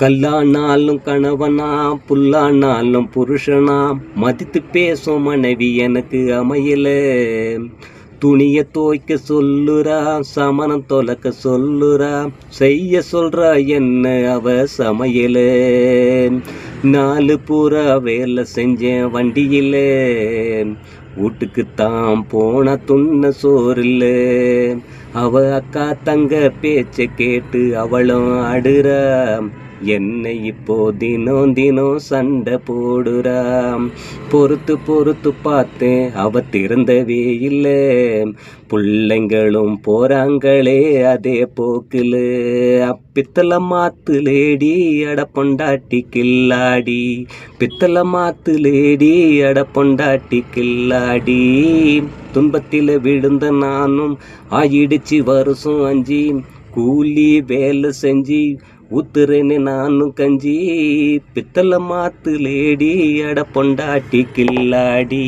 கல்லானாலும் கணவனா புல்லானாலும் புருஷனா மதித்து பேசும் மனைவி எனக்கு அமையல. துணிய தோய்க்க சொல்லுறா சமணம் தொலக்க சொல்லுறா செய்ய சொல்றா என்ன அவ சமையல. நாலு பூரா வேலை செஞ்சேன் வண்டியில. வீட்டுக்கு தான் போன துண்ண சோறில்ல அவ அக்கா தங்க பேச்சை கேட்டு அவளும் அடுறா. என்னை இப்போ தினம் தினம் சண்டை போடுறாம். பொறுத்து பொறுத்து பார்த்து அவ திறந்தவே இல்லை. பிள்ளைங்களும் போறாங்களே அதே போக்கில். பித்தளை மாத்துலேடி அட பொண்டாட்டி கில்லாடி. பித்தளை மாத்துலேடி அட பொண்டாட்டி கில்லாடி. துன்பத்தில் விழுந்த நானும் ஆயிடுச்சு வருஷம் அஞ்சு. கூலி வேலை செஞ்சு ஊத்துறேன்னு நானும் கஞ்சி. பித்தளை மாத்து லேடி அட பொண்டாட்டி கில்லாடி.